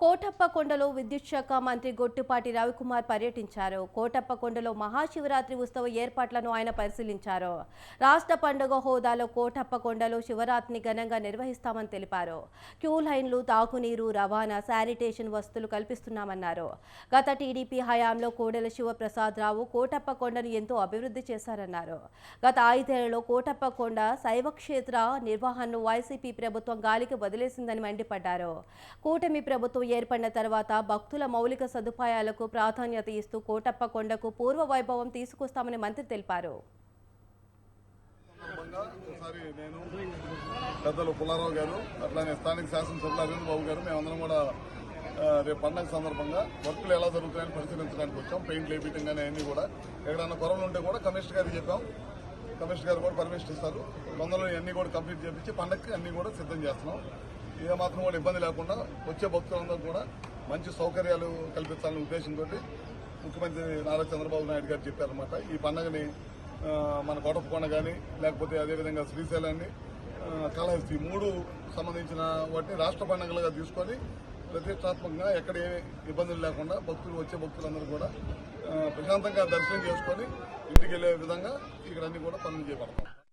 కోటప్పకొండలో విద్యుత్ శాఖ మంత్రి గొట్టిపాటి రవికుమార్ పర్యటించారు. కోటప్పకొండలో మహాశివరాత్రి ఉత్సవ ఏర్పాట్లను ఆయన పరిశీలించారు. రాష్ట్ర పండుగ హోదాలో కోటప్పకొండలో శివరాత్రిని ఘనంగా నిర్వహిస్తామని తెలిపారు. క్యూ లైన్లు తాగునీరు రవాణా శానిటేషన్ వసతులు కల్పిస్తున్నామన్నారు. గత టీడీపీ హయాంలో కోడెల శివప్రసాదరావు కోటప్పకొండను ఎంతో అభివృద్ధి చేశారన్నారు. గత ఐదేళ్ళలో కోటప్పకొండ శైవక్షేత్ర నిర్వహణను వైసీపీ ప్రభుత్వం గాలికి వదిలేసిందని మండిపడ్డారు. కూటమి ప్రభుత్వం ఏర్పడిన తర్వాత భక్తుల మౌలిక సదుపాయాలకు ప్రాధాన్యత ఇస్తూ కోటప్ప కొండకు పూర్వ వైభవం తీసుకొస్తామని మంత్రి తెలిపారు. నేను పెద్దలు పుల్లారావు గారు అట్లానే స్థానిక శాసనసభ్యులు అరవింద్ బాబు గారు మేమందరం కూడా రేపు పండగ సందర్భంగా వర్కులు ఎలా జరుగుతాయని పరిశీలించడానికి వచ్చాం. పెయింట్ లేపింగ్ కానీ అన్నీ కూడా. ఎక్కడైనా కొరలు ఉంటే కూడా కమిషనర్ గారికి చెప్పాం. కమిషనర్ గారు కూడా పర్మిషన్ ఇస్తారు. తొందరలో అన్నీ కూడా కంప్లీట్ చేపించి పండగకి అన్నీ కూడా సిద్ధం చేస్తున్నాం. ఏ మాత్రం కూడా ఇబ్బంది లేకుండా వచ్చే భక్తులందరూ కూడా మంచి సౌకర్యాలు కల్పించాలనే ఉద్దేశంతో ముఖ్యమంత్రి నారా చంద్రబాబు నాయుడు గారు చెప్పారనమాట ఈ పండుగని మన కోటప్పకొండ కానీ లేకపోతే అదేవిధంగా శ్రీశైలాన్ని కాళహస్తి మూడు సంబంధించిన వాటిని రాష్ట్ర పండుగలుగా తీసుకొని ప్రతిష్టాత్మకంగా ఎక్కడ ఏ ఇబ్బందులు లేకుండా భక్తులు వచ్చే భక్తులందరూ కూడా ప్రశాంతంగా దర్శనం చేసుకొని ఇంటికి వెళ్ళే విధంగా ఇక్కడ అన్ని కూడా పనులు చేపడతాం.